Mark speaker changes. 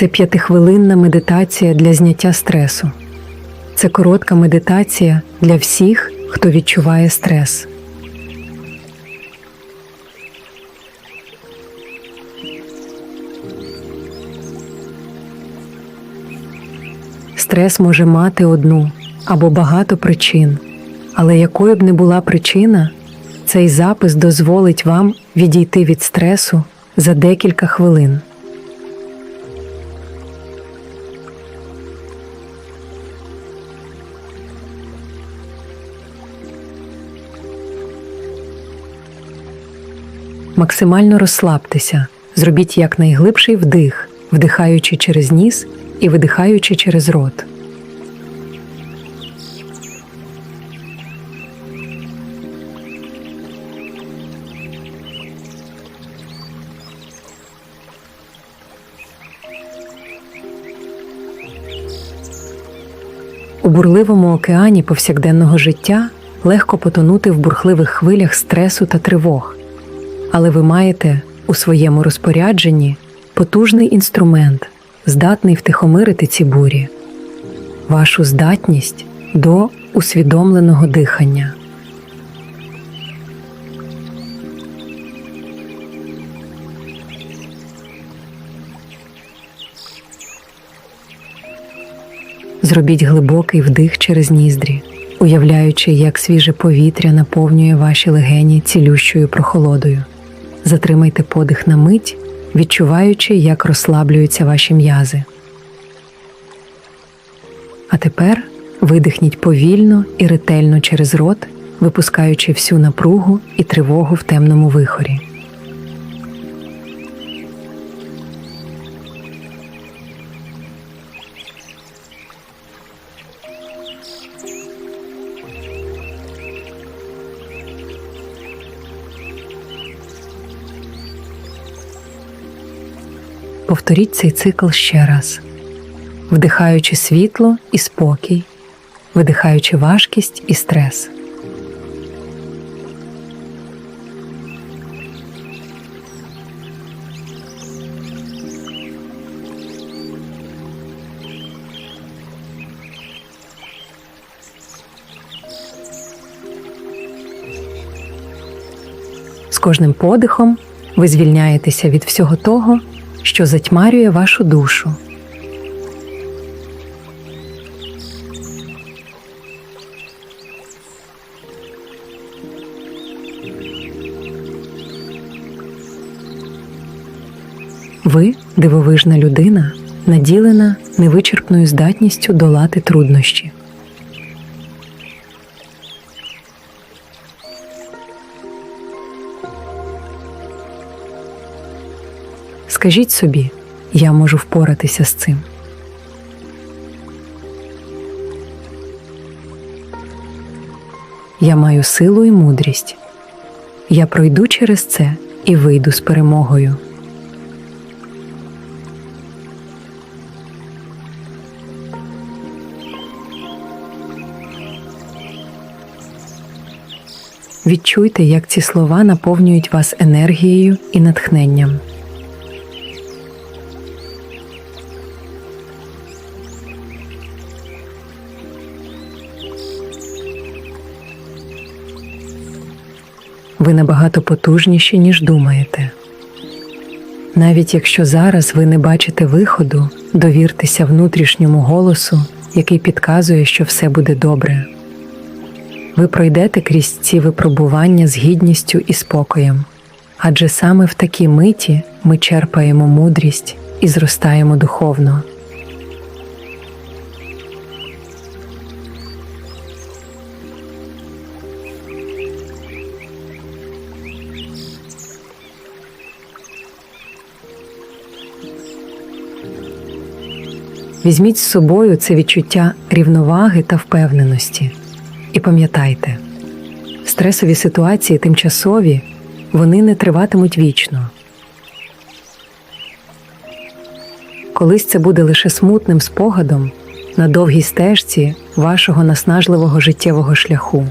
Speaker 1: Це п'ятихвилинна медитація для зняття стресу. Це коротка медитація для всіх, хто відчуває стрес. Стрес може мати одну або багато причин, але якою б не була причина, цей запис дозволить вам відійти від стресу за декілька хвилин. Максимально розслабтеся, зробіть якнайглибший вдих, вдихаючи через ніс і видихаючи через рот. У бурливому океані повсякденного життя легко потонути в бурхливих хвилях стресу та тривог, але ви маєте у своєму розпорядженні потужний інструмент, здатний втихомирити ці бурі, вашу здатність до усвідомленого дихання. Зробіть глибокий вдих через ніздрі, уявляючи, як свіже повітря наповнює ваші легені цілющою прохолодою. Затримайте подих на мить, відчуваючи, як розслаблюються ваші м'язи. А тепер видихніть повільно і ретельно через рот, випускаючи всю напругу і тривогу в темному вихорі. Повторіть цей цикл ще раз, вдихаючи світло і спокій, видихаючи важкість і стрес. З кожним подихом ви звільняєтеся від всього того, що затьмарює вашу душу. Ви дивовижна людина, наділена невичерпною здатністю долати труднощі. Скажіть собі, я можу впоратися з цим. Я маю силу і мудрість. Я пройду через це і вийду з перемогою. Відчуйте, як ці слова наповнюють вас енергією і натхненням. Ви набагато потужніші, ніж думаєте. Навіть якщо зараз ви не бачите виходу, довіртеся внутрішньому голосу, який підказує, що все буде добре. Ви пройдете крізь ці випробування з гідністю і спокоєм, адже саме в такій миті ми черпаємо мудрість і зростаємо духовно. Візьміть з собою це відчуття рівноваги та впевненості. І пам'ятайте, стресові ситуації тимчасові, вони не триватимуть вічно. Колись це буде лише смутним спогадом на довгій стежці вашого наснажливого життєвого шляху.